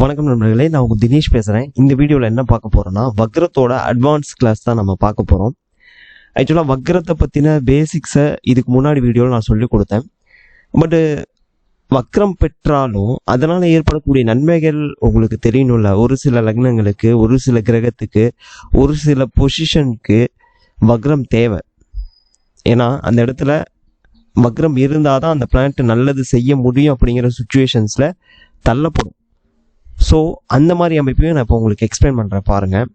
வணக்கம் நண்பர்களே நான் உங்க தினேஷ் பேசுகிறேன் இந்த வீடியோவில் என்ன பார்க்க போகிறோன்னா வக்ரத்தோட அட்வான்ஸ் கிளாஸ் தான் நம்ம பார்க்க போகிறோம் ஆக்சுவலாக வக்ரத்தை பற்றின பேசிக்ஸை இதுக்கு முன்னாடி வீடியோவில் நான் சொல்லி கொடுத்தேன். பட்டு வக்ரம் பெற்றாலும் அதனால் ஏற்படக்கூடிய நன்மைகள் உங்களுக்கு தெரியணும்ல. ஒரு சில லக்னங்களுக்கு ஒரு சில கிரகத்துக்கு ஒரு சில பொசிஷனுக்கு வக்ரம் தேவை. ஏன்னா அந்த இடத்துல வக்ரம் இருந்தால் தான் அந்த பிளான்ட் நல்லது செய்ய முடியும் அப்படிங்கிற சுச்சுவேஷன்ஸில் தள்ளப்படும். ஸோ அந்த மாதிரி அமைப்பையும் நான் இப்போ உங்களுக்கு எக்ஸ்பிளைன் பண்ணுறேன் பாருங்கள்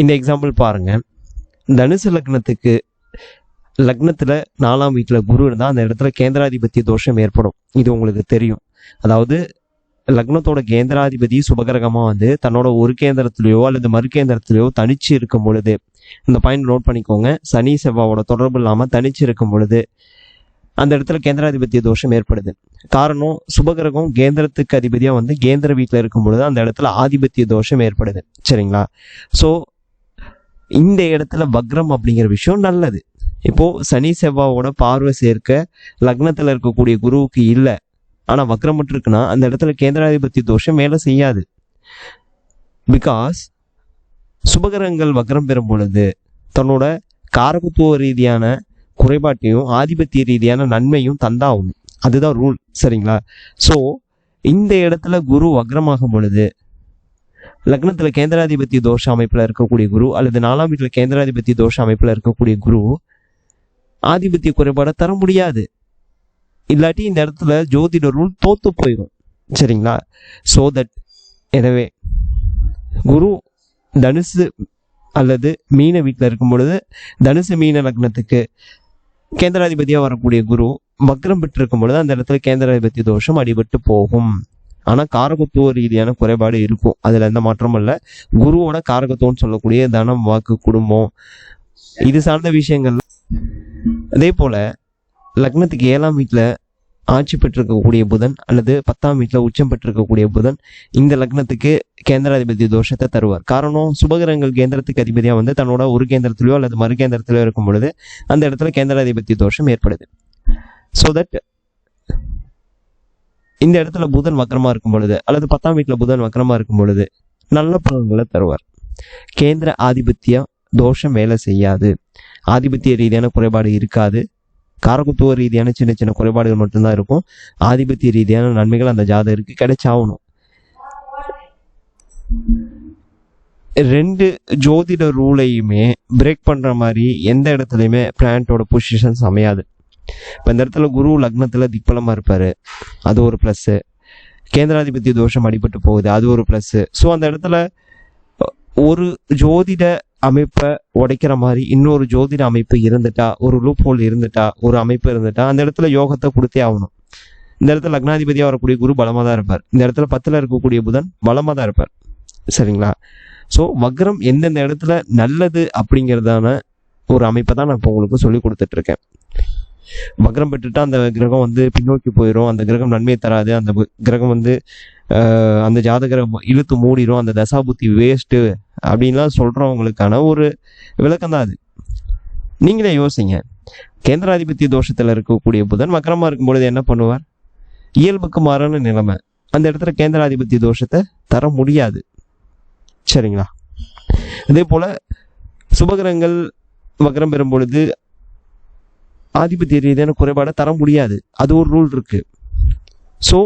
இந்த எக்ஸாம்பிள் பாருங்கள் தனுசு லக்னத்துக்கு லக்னத்தில் நாலாம் வீட்டில் குரு இருந்தால் அந்த இடத்துல கேந்திராதிபத்திய தோஷம் ஏற்படும். இது உங்களுக்கு தெரியும். அதாவது லக்னத்தோட கேந்திராதிபதி சுபகிரகமாக வந்து தன்னோட ஒரு கேந்திரத்திலேயோ அல்லது மறு கேந்திரத்திலேயோ தனிச்சு இருக்கும் பொழுது இந்த பாயிண்ட் நோட் பண்ணிக்கோங்க. சனி செவ்வாவோட தொடர்பு இல்லாமல் தனிச்சு இருக்கும் பொழுது அந்த இடத்துல கேந்திராதிபத்திய தோஷம் ஏற்படுது. காரணம் சுபகிரகம் கேந்திரத்துக்கு அதிபதியாக வந்து கேந்திர வீட்டில் இருக்கும் பொழுது அந்த இடத்துல ஆதிபத்திய தோஷம் ஏற்படுது. சரிங்களா? ஸோ இந்த இடத்துல வக்ரம் அப்படிங்கிற விஷயம் நல்லது. இப்போ சனி செவ்வாவோட பார்வை சேர்க்க லக்னத்தில் இருக்கக்கூடிய குருவுக்கு இல்லை. ஆனால் வக்ரம் இருக்குன்னா அந்த இடத்துல கேந்திராதிபத்தி தோஷம் வேலை செய்யாது. பிகாஸ் சுபகிரகங்கள் வக்ரம் பெறும் பொழுது தன்னோட காரகத்துவ ரீதியான குறைபாட்டையும் ஆதிபத்திய ரீதியான நன்மையும் தந்தாகும். அதுதான் ரூல் சரிங்களா? ஸோ இந்த இடத்துல குரு வக்ரமாகும் பொழுது லக்னத்தில் கேந்திராதிபத்திய தோஷ அமைப்பில் இருக்கக்கூடிய குரு அல்லது நாலாம் வீட்டில் கேந்திராதிபத்திய தோஷ அமைப்பில் இருக்கக்கூடிய குரு ஆதிபத்திய குறைபாடை தர முடியாது. இல்லாட்டி இந்த இடத்துல ஜோதிடரும் ரூல் தோத்து போயிடும் சரிங்களா? ஸோ தட் எனவே குரு தனுசு அல்லது மீன வீட்டில் இருக்கும் பொழுது தனுசு மீன லக்னத்துக்கு கேந்திராதிபதியாக வரக்கூடிய குரு வக்ரம் பெற்றிருக்கும் பொழுது அந்த இடத்துல கேந்திராதிபதி தோஷம் அடிபட்டு போகும். ஆனால் காரகத்துவ ரீதியான குறைபாடு இருக்கும். அதில் எந்த மாற்றமும் இல்லை. குருவோட காரகத்துவம்னு சொல்லக்கூடிய தனம் வாக்கு குடும்பம் இது சார்ந்த விஷயங்கள் அதே போல் லக்னத்துக்கு ஏழாம் வீட்டில் ஆட்சி பெற்றிருக்கக்கூடிய புதன் அல்லது பத்தாம் வீட்டில் உச்சம் பெற்றிருக்கக்கூடிய புதன் இந்த லக்னத்துக்கு கேந்திராதிபதி தோஷத்தை தருவார். காரணம் சுபகிரகங்கள் கேந்திரத்துக்கு அதிபதியாக வந்து தன்னோட ஒரு கேந்திரத்திலையோ அல்லது மறு கேந்திரத்திலயோ இருக்கும் பொழுது அந்த இடத்துல கேந்திராதிபதி தோஷம் ஏற்படுது. ஸோ தட் இந்த இடத்துல புதன் வக்கரமாக இருக்கும் பொழுது அல்லது பத்தாம் வீட்டில் புதன் வக்கரமாக இருக்கும் பொழுது நல்ல பலன்களை தருவார். கேந்திர ஆதிபத்தியம் தோஷம் வேலை செய்யாது. ஆதிபத்திய ரீதியான குறைபாடு இருக்காது. காரகத்துவ ரீதியான சின்ன சின்ன குறைபாடுகள் மட்டும்தான் இருக்கும். ஆதிபத்திய ரீதியான நன்மைகள் அந்த ஜாதகருக்கு கிடைச்சாகணும். ரெண்டு ஜோதிட ரூலையுமே பிரேக் பண்ணுற மாதிரி எந்த இடத்துலையுமே பிளான்ட்டோட பொசிஷன்ஸ் அமையாது இப்போ இந்த இடத்துல குரு லக்னத்தில் திக்பலமாக இருப்பார். அது ஒரு ப்ளஸ்ஸு கேந்திராதிபத்திய தோஷம் அடிபட்டு போகுது. அது ஒரு ப்ளஸ்ஸு ஸோ அந்த இடத்துல ஒரு ஜோதிட அமைப்பை உடைக்கிற மாதிரி இன்னொரு ஜோதிட அமைப்பு இருந்துட்டா ஒரு லூப் ஹோல் இருந்துட்டா ஒரு அமைப்பு இருந்துட்டா அந்த இடத்துல யோகத்தை கொடுத்தே ஆகணும். இந்த இடத்துல லக்னாதிபதியாக வரக்கூடிய குரு பலமாக தான் இருப்பார். இந்த இடத்துல பத்தில் இருக்கக்கூடிய புதன் பலமாக தான் இருப்பார். சரிங்களா? ஸோ வக்ரம் எந்தெந்த இடத்துல நல்லது அப்படிங்கிறதான ஒரு அமைப்பை தான் நான் இப்போ உங்களுக்கு சொல்லி கொடுத்துட்ருக்கேன் வக்ரம் பெற்றுட்டு அந்த கிரகம் வந்து பின்னோக்கி போயிடும் அந்த கிரகம் நன்மையை தராது. அந்த கிரகம் வந்து ஆஹ், அந்த ஜாதகரை இழுத்து மூடிடும் அந்த தசாபுத்தி வேஸ்ட்டு அப்படின்லாம் சொல்கிறவங்களுக்கான ஒரு விளக்கம் தான் அது. நீங்களே யோசிங்க. கேந்திராதிபத்திய தோஷத்தில் இருக்கக்கூடிய புதன் வக்ரமாக இருக்கும் பொழுது என்ன பண்ணுவார்? இயல்புக்கு மாறான நிலைமை. அந்த இடத்துல கேந்திராதிபத்திய தோஷத்தை தர முடியாது. சரிங்களா? அதே போல் சுபகிரகங்கள் வக்ரம் பெறும் பொழுது ஆதிபத்திய ரீதியான குறைபாடை தர முடியாது. அது ஒரு ரூல் இருக்கு. ஸோ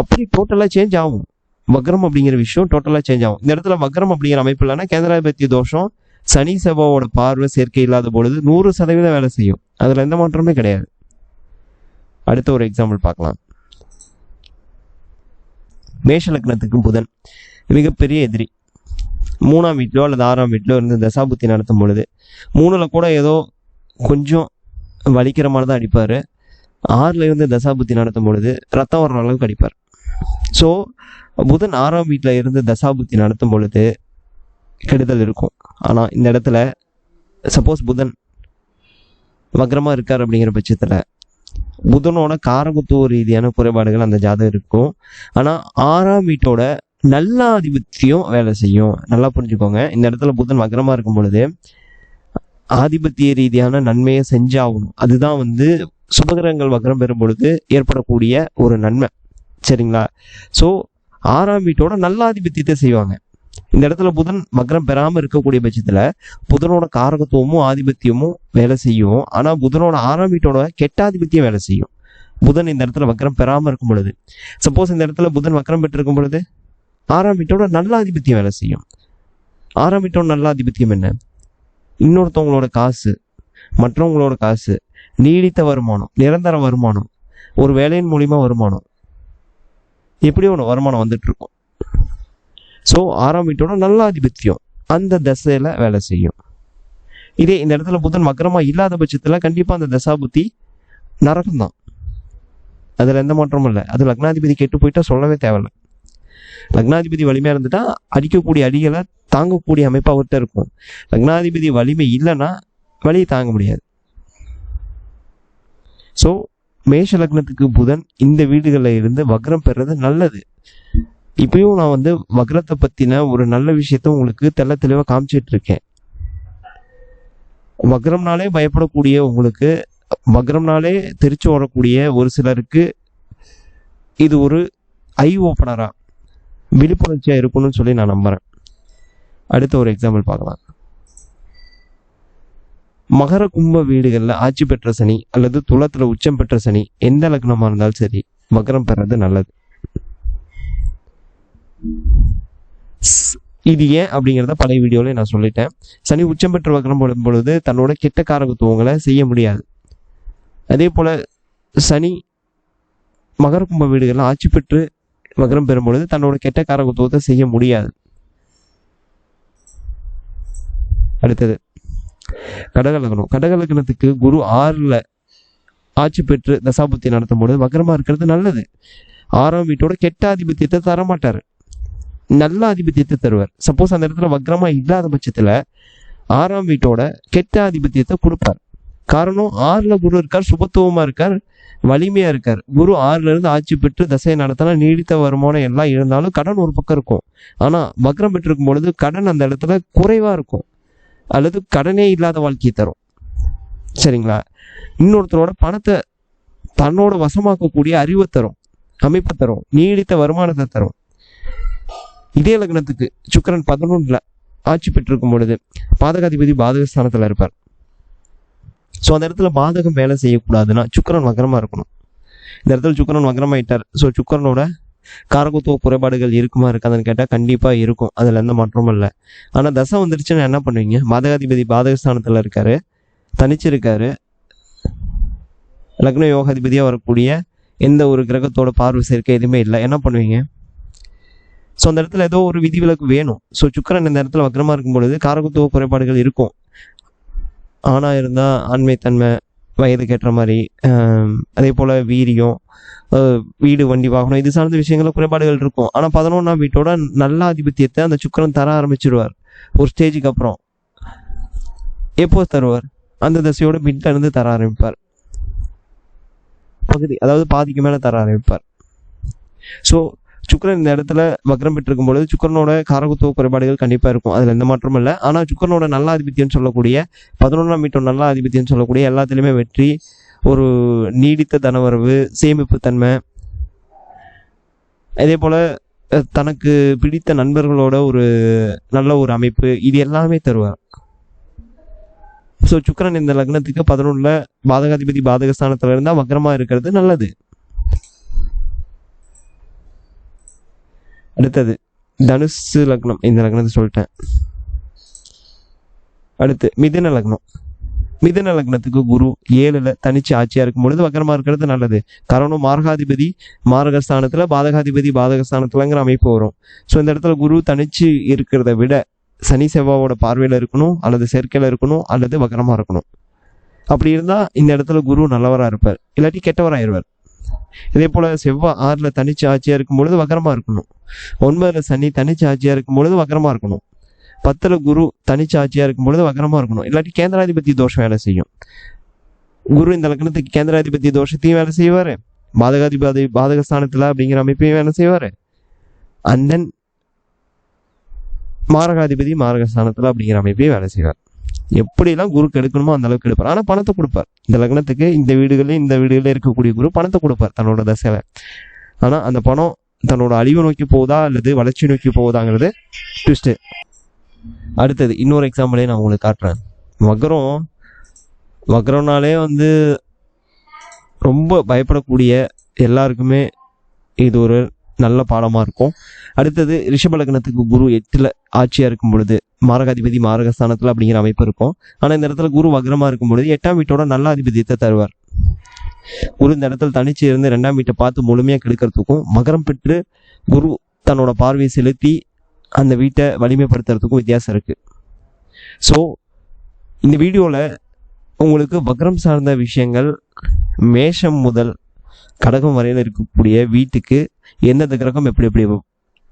அப்படி டோட்டலாக சேஞ்ச் ஆகும். வக்ரம் அப்படிங்கிற விஷயம் டோட்டலாக சேஞ்ச் ஆகும். இந்த இடத்துல வக்ரம் அப்படிங்கிற அமைப்பு இல்லைன்னா கேந்திராதிபத்திய தோஷம் சனி செவ்வாவோட பார்வை சேர்க்கை இல்லாத பொழுது நூறு சதவீதம் வேலை செய்யும். அதில் எந்த மாற்றமே கிடையாது. அடுத்த ஒரு எக்ஸாம்பிள் பார்க்கலாம். மேஷ லக்னத்துக்கு புதன். மிகப்பெரிய எதிரி. மூணாம் வீட்டிலோ அல்லது ஆறாம் வீட்டிலோ இருந்து தசாபுத்தி நடத்தும் பொழுது மூணில் கூட ஏதோ கொஞ்சம் வலிக்கிற மாதிரி தான் அடிப்பார். ஆறில் இருந்து தசாபுத்தி நடத்தும் பொழுது ரத்தம் வர்ற அளவுக்கு அடிப்பார். ஸோ புதன் ஆறாம் வீட்டில் இருந்து தசாபுத்தி நடத்தும் பொழுது கெடுதல் இருக்கும். ஆனால் இந்த இடத்துல சப்போஸ் புதன் வக்ரமாக இருக்கார் அப்படிங்கிற பட்சத்தில் புதனோட காரகுத்துவ ரீதியான குறைபாடுகள் அந்த ஜாதகம் இருக்கும். ஆனால் ஆறாம் வீட்டோட நல்ல ஆதிபத்தியம் வேலை செய்யும். நல்லா புரிஞ்சுக்கோங்க. இந்த இடத்துல புதன் வக்ரமாக இருக்கும் பொழுது ஆதிபத்திய ரீதியான நன்மையை செஞ்சாகணும். அதுதான் வந்து சுபகிரகங்கள் வக்ரம் பெறும் பொழுது ஏற்படக்கூடிய ஒரு நன்மை. சரிங்களா? ஸோ ஆறாம் வீட்டோட நல்ல ஆதிபத்தியத்தை செய்வாங்க. இந்த இடத்துல புதன் வக்ரம் பெறாமல் இருக்கக்கூடிய பட்சத்தில் புதனோட காரகத்துவமும் ஆதிபத்தியமும் வேலை செய்யும். ஆனால் புதனோட ஆறாம் வீட்டோட கெட்ட ஆதிபத்தியம் வேலை செய்யும். புதன் இந்த இடத்துல வக்ரம் பெறாமல் இருக்கும் பொழுது. சப்போஸ் இந்த இடத்துல புதன் வக்ரம் பெற்றிருக்கும் பொழுது ஆறாம் வீட்டோட நல்ல ஆதிபத்தியம் வேலை செய்யும். ஆறாம் வீட்டோட நல்ல ஆதிபத்தியம் என்ன? இன்னொருத்தவங்களோட காசு மற்றவங்களோட காசு நீடித்த வருமானம் நிரந்தர வருமானம் ஒரு வேலையின் மூலிமா வருமானம். எப்படி ஒன்று வருமானம் வந்துட்டு இருக்கும் ஸோ ஆறாம் வீட்டோட நல்ல ஆதிபத்தியம் அந்த தசையில வேலை செய்யும். இதே இந்த இடத்துல புதன் மக்கரமாக இல்லாத பட்சத்துல கண்டிப்பா அந்த தசாபுத்தி நரகம் தான் அதுல எந்த மாற்றமும் இல்லை. அது லக்னாதிபதி கெட்டு போயிட்டா சொல்லவே தேவையில்ல. லக்னாதிபதி வலிமையா இருந்துட்டா அடிக்கக்கூடிய அடிகளை தாங்கக்கூடிய அமைப்பாக அவர்கிட்ட இருக்கும் லக்னாதிபதி வலிமை இல்லைன்னா வலியை தாங்க முடியாது. ஸோ மேஷ லக்னத்துக்கு புதன் இந்த வீடுகளில் இருந்து வக்ரம் பெறுறது நல்லது. இப்பயும் நான் வந்து வக்ரத்தை பத்தின ஒரு நல்ல விஷயத்த உங்களுக்கு தெள்ள தெளிவாக காமிச்சிட்டு இருக்கேன். வக்ரம்னாலே பயப்படக்கூடிய உங்களுக்கு வக்ரம்னாலே தெரிச்சு வரக்கூடிய ஒரு சிலருக்கு இது ஒரு ஐ ஓப்பனராக விழிப்புணர்ச்சியா இருக்கணும்னு சொல்லி நான் நம்புறேன். அடுத்த ஒரு எக்ஸாம்பிள் பார்க்கலாம். மகர கும்ப வீடுகளில் ஆட்சி பெற்ற சனி அல்லது துளத்தில் உச்சம் பெற்ற சனி எந்த லக்னமாக இருந்தாலும் சரி மகரம் பெறது நல்லது. இது ஏன் அப்படிங்கிறத பழைய வீடியோல நான் சொல்லிட்டேன். சனி உச்சம் பெற்ற வக்கரம் போடும் பொழுது தன்னோட கெட்ட காரகத்துவங்களை செய்ய முடியாது. அதே போல சனி மகர கும்ப வீடுகளில் ஆட்சி பெற்று வக்ரம் பெறும் பொழுது தன்னோட கெட்ட காரகத்துவத்தை செய்ய முடியாது. அடுத்தது கடக லக்னம் கடக லக்னத்துக்கு குரு ஆறுல ஆட்சி பெற்று தசாபுத்தி நடத்தும் பொழுது வக்ரமா இருக்கிறது நல்லது. ஆறாம் வீட்டோட கெட்ட ஆதிபத்தியத்தை தர மாட்டாரு நல்ல ஆதிபத்தியத்தை தருவார். சப்போஸ் அந்த இடத்துல வக்ரமா இல்லாத பட்சத்துல ஆறாம் வீட்டோட கெட்ட ஆதிபத்தியத்தை கொடுப்பார். காரணம் ஆறுல குரு இருக்கார் சுபத்துவமா இருக்கார் வலிமையா இருக்கார். குரு ஆறுல இருந்து ஆட்சி பெற்று தசையை நடத்தினா நீடித்த வருமானம் எல்லாம் இருந்தாலும் கடன் ஒரு பக்கம் இருக்கும். ஆனா வக்ரம் பெற்றிருக்கும் பொழுது கடன் அந்த இடத்துல குறைவா இருக்கும். அல்லது கடனே இல்லாத வாழ்க்கையை தரும். சரிங்களா? இன்னொருத்தரோட பணத்தை தன்னோட வசமாக்கக்கூடிய அறிவை தரும் அமைப்பு தரும் நீடித்த வருமானத்தை தரும். இதே லக்னத்துக்கு சுக்கிரன் பதினொன்றுல ஆட்சி பெற்றிருக்கும் பொழுது பாதகாதிபதி பாதகஸ்தானத்தில் இருப்பார். ஸோ அந்த இடத்துல பாதகம் வேலை செய்யக்கூடாதுன்னா சுக்கரன் வக்கரமாக இருக்கணும். இந்த இடத்துல சுக்கரன் வக்கரமாயிட்டார் ஸோ சுக்கரனோட காரகத்துவ குறைபாடுகள் இருக்குமா இருக்காதுன்னு கேட்டால் கண்டிப்பாக இருக்கும். அதில் எந்த மாற்றமும் இல்லை. ஆனால் தசை வந்துருச்சுன்னா என்ன பண்ணுவீங்க? பாதகாதிபதி பாதகஸ்தானத்தில் இருக்காரு. தனிச்சிருக்காரு. லக்ன யோகாதிபதியாக வரக்கூடிய எந்த ஒரு கிரகத்தோட பார்வை சேர்க்கை எதுவுமே இல்லை. என்ன பண்ணுவீங்க? ஸோ அந்த இடத்துல ஏதோ ஒரு விதிவிலக்கு வேணும். ஸோ சுக்கரன் இந்த இடத்துல வக்கரமாக இருக்கும் பொழுது காரகத்துவ குறைபாடுகள் இருக்கும். ஆணாக இருந்தால் ஆண்மைத்தன்மை வயதுக்கு ஏற்ற மாதிரி அதே போல் வீரியம் வீடு வண்டி வாகனம் இது சார்ந்த விஷயங்கள குறைபாடுகள் இருக்கும். ஆனால் பதினொன்றாம் வீட்டோட நல்ல ஆதிபத்தியத்தை அந்த சுக்கரன் தர ஆரம்பிச்சிடுவார் ஒரு ஸ்டேஜுக்கு அப்புறம். எப்போ தருவார்? அந்த தசையோட மின்லேருந்து தர ஆரம்பிப்பார். பகுதி அதாவது பாதிக்கு மேலே தர ஆரம்பிப்பார். ஸோ சுக்கரன் இந்த இடத்துல வக்ரம் பெற்றிருக்கும் பொழுது சுக்கரனோட காரகத்துவ குறைபாடுகள் கண்டிப்பாக இருக்கும். அதில் எந்த மாற்றமும் இல்லை. ஆனால் சுக்கரனோட நல்ல ஆதிபத்தியம்னு சொல்லக்கூடிய பதினொன்றாம் மீட்டர் நல்ல அதிபத்தியம் சொல்லக்கூடிய எல்லாத்துலேயுமே வெற்றி ஒரு நீடித்த தனவரவு சேமிப்பு தன்மை. அதே போல் தனக்கு பிடித்த நண்பர்களோட ஒரு நல்ல ஒரு அமைப்பு இது எல்லாமே தருவார். ஸோ சுக்கரன் இந்த லக்னத்துக்கு பதினொன்றில் பாதகாதிபதி பாதகஸ்தானத்தில் இருந்தால் வக்கரமாக இருக்கிறது நல்லது. அடுத்தது தனுசு லக்னம். இந்த லக்னத்தை சொல்லிட்டேன். அடுத்து மிதுன லக்னம். மிதன லக்னத்துக்கு குரு ஏழுல தனிச்சு ஆட்சியா இருக்கும் பொழுது வக்கரமா இருக்கிறது நல்லது. காரணம் மார்காதிபதி மார்கஸ்தானத்துல பாதகாதிபதி பாதகஸ்தானத்துலங்கிற அமைப்பு வரும். ஸோ இந்த இடத்துல குரு தனிச்சு இருக்கிறத விட சனி செவ்வாவோட பார்வையில இருக்கணும் அல்லது சேர்க்கையில இருக்கணும் அல்லது வக்கரமா இருக்கணும். அப்படி இருந்தா இந்த இடத்துல குரு நல்லவரா இருப்பார். இல்லாட்டி கெட்டவராயிருவார். இதே போல செவ்வாய் ஆறுல தனிச்சு ஆட்சியா இருக்கும் பொழுது வக்கரமா இருக்கணும். ஒன்பதுல சனி தனிச்சு ஆட்சியா இருக்கும் பொழுது வக்கரமா இருக்கணும். பத்துல குரு தனிச்சு ஆட்சியா இருக்கும் பொழுது வக்கரமா இருக்கணும். இல்லாட்டி கேந்திராதிபதி தோஷம் வேலை செய்யும். குரு இந்த லக்னத்துக்கு கேந்திராதிபதி தோஷத்தையும் வேலை செய்வாரு. பாதகாதிபதி பாதகஸ்தானத்துல அப்படிங்கிற அமைப்பையும் வேலை செய்வாரு. அண்ட் தென் மாரகாதிபதி மாரகஸ்தானத்துல அப்படிங்கிற அமைப்பையும் வேலை செய்வார். எப்படிலாம் குரு கெடுக்கணுமோ அந்த அளவுக்கு எடுப்பார். ஆனால் பணத்தை கொடுப்பார். இந்த லக்னத்துக்கு இந்த வீடுகளில் இந்த வீடுகளில் இருக்கக்கூடிய குரு பணத்தை கொடுப்பார் தன்னோட தசையில. ஆனால் அந்த பணம் தன்னோட அழிவு நோக்கி போகுதா அல்லது வளர்ச்சி நோக்கி போகுதாங்கிறது ட்விஸ்ட்டு அடுத்தது இன்னொரு எக்ஸாம்பிளே நான் உங்களுக்கு காட்டுறேன். வக்ரம் வக்ரம்னாலே வந்து ரொம்ப பயப்படக்கூடிய எல்லாருக்குமே இது ஒரு நல்ல பாடமாக இருக்கும். அடுத்தது ரிஷபலக்னத்துக்கு குரு எட்டில் ஆட்சியாக இருக்கும் பொழுது மாரகாதிபதி மாரகஸ்தானத்தில் அப்படிங்கிற அமைப்பு இருக்கும். ஆனால் இந்த இடத்துல குரு வக்ரமாக இருக்கும் பொழுது எட்டாம் வீட்டோட நல்ல அதிபதியத்தை தருவார். குரு இந்த இடத்துல தனிச்சு இருந்து ரெண்டாம் வீட்டை பார்த்து முழுமையாக கெடுக்கிறதுக்கும் மகரம் பெற்று குரு தன்னோட பார்வையை செலுத்தி அந்த வீட்டை வலிமைப்படுத்துறதுக்கும் வித்தியாசம் இருக்குது ஸோ இந்த வீடியோவில் உங்களுக்கு வக்ரம் சார்ந்த விஷயங்கள் மேஷம் முதல் கடகம் வரையில் இருக்கக்கூடிய வீட்டுக்கு எந்தெந்த கிரகம் எப்படி எப்படி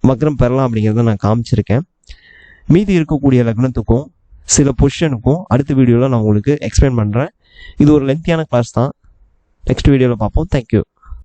வக்ரம் பெறலாம் அப்படிங்கிறத நான் காமிச்சிருக்கேன். மீதி இருக்கக்கூடிய லக்னத்துக்கும் சில பொசிஷனுக்கும் அடுத்த வீடியோவில் நான் உங்களுக்கு எக்ஸ்பிளைன் பண்ணுறேன் இது ஒரு லென்த்தியான கிளாஸ் தான். நெக்ஸ்ட் வீடியோவில் பார்ப்போம். தேங்க்யூ